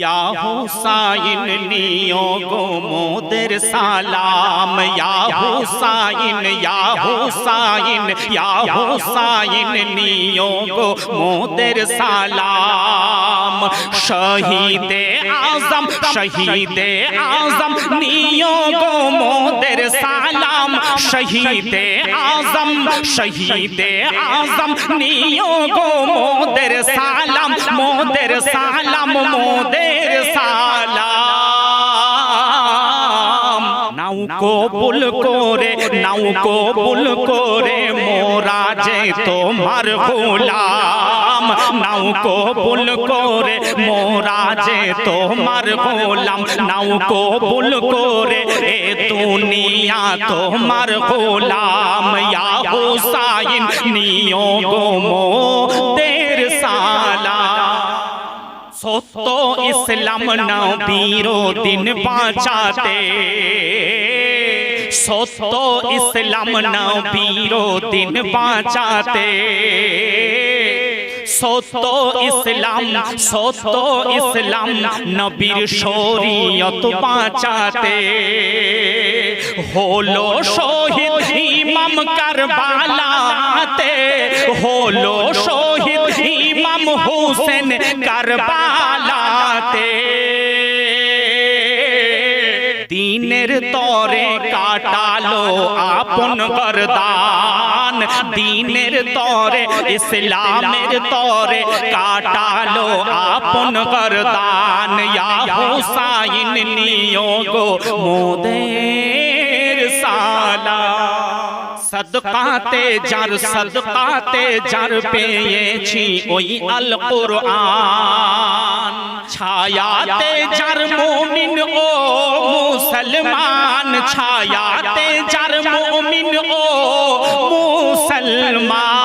ইয়া হুসাইন নিও গো মোদের সালাম। ইয়া হুসাইন ইয়া হুসাইন ইয়া হুসাইন নিও গো মোদের সালাম। শহীদে আজম শহীদে আজম নিও গো শহীদে আজম শহীদে আজম। নিও গো মোদের সালাম মোদের সালাম মোদের সালাম। নাও কবুল করে, নাও কবুল করে মোরা যে তোমার গোলাম। নাও কবুল করে মোরা যে তোমার গোলাম। নাও কবুল করে এ দুনিয়া তোমার গোলাম ইয়া হুসাইন নিও গো মোদের সালাম সত্য ইসলাম নবীর দিন বাঁচাতে সত্য ইসলাম নবীর দিন বাঁচাতে সত্য ইসলাম সত্য ইসলাম, নবীর শরীয়ত বাঁচাতে। হলো শহীদ ইমাম কারবালাতে, হলো শহীদ ইমাম হোসেন কারবালাতে। দিনের তরে কাটালো আপন গরদান দিনের তরে, ইসলামের তরে কাটালো আপন গরদান ইয়া হুসাইন নিও গো মোদের সালা সদকাতে যার সদকাতে যার পেয়েছি ওই আল কোরআন ছায়াতে যার মুমিন ও মুসলমান। ছায়াতে যার মুমিন ও মুসলমান।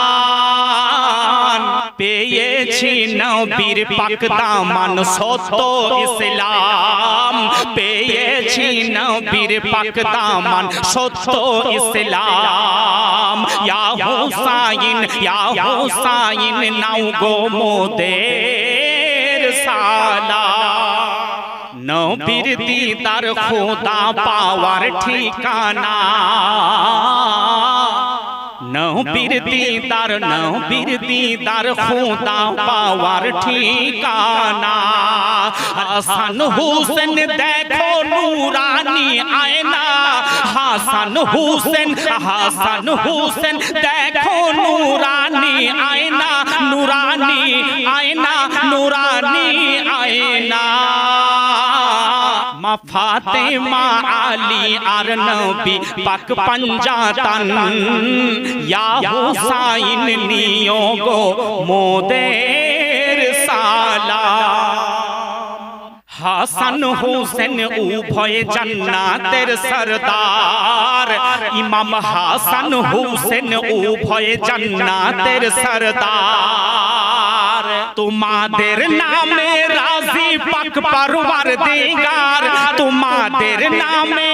পেয়েছি নবীর পাক দামান সত্য ইসলাম। পেয়েছি নবীর পাক দামান সত্য ইসলাম। ইয়া হুসাইন ইয়া হুসাইন নাও গো মোদের সালাম নবীর দিদার খোদা পাওয়ার ঠিকানা। নবীর দিদার নবীর দিদার খোদা পাওয়ার ঠিকানা। হাসান হুসেন দেখো নুরানি আয়না। হাসান হুসেন হাসান হুসেন দেখো নুরানি আয়না। নুরানি আয়না নুরানি আয়না। মা ফাতেমা আলী আর নবী পাক পঞ্জাতন ইয়া হুসাইন নিও গো মোদের সালা হাসান হোসেন উভয় জান্নাতের সরদার ইমাম হাসান হোসেন উভয় জান্নাতের সরদার তোমাদের নামে রাজি পাক পরওয়ার দিগার তোমাদের নামে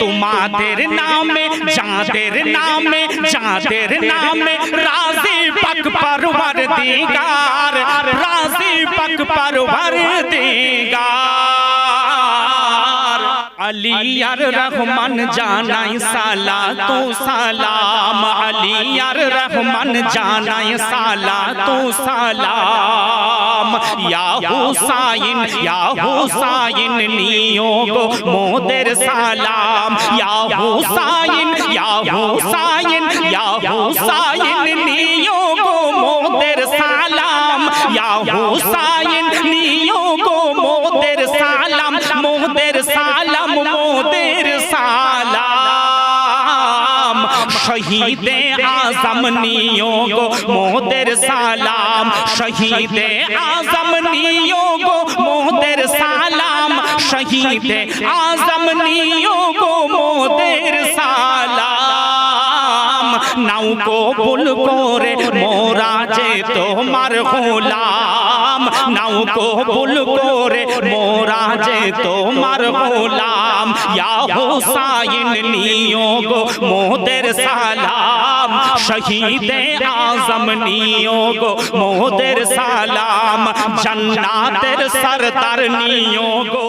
তোমাদের নামে যাদের নামে যাদের নামে রাজি পাক পরওয়ার দিগার রাজি পাক পরওয়ার দিগার আলিয়ার রহমান জানাই সালা তো সালাম। আলিয়ার রহমান জানাই সালা তো সালাম। ইয়া হুসাইন ইয়া হুসাইন নিও গো মোদের সালাম। ইয়া হুসাইন ইয়া হুসাইন ইয়া হুসাইন নিও গো মোদের সালাম। ইয়া হুসাইন নিও গো মোদের সালাম। মোদের সালাম মোদের সালাম। শহীদে আজম নিও গো মোদের সালাম। শহীদে আজম নিও গো মোদের সালাম। শহীদে আজম নিও গো মোদের সালাম। নাও কবুল করে মোরা যে তোমার গোলাম সালাম নাও কবুল করে মোরা যে তোমার গোলাম ইয়া হুসাইন নিও গো মোদের সালাম শহীদে আজম নিও গো মোদের সালাম জান্নাতের সরদার নিও গো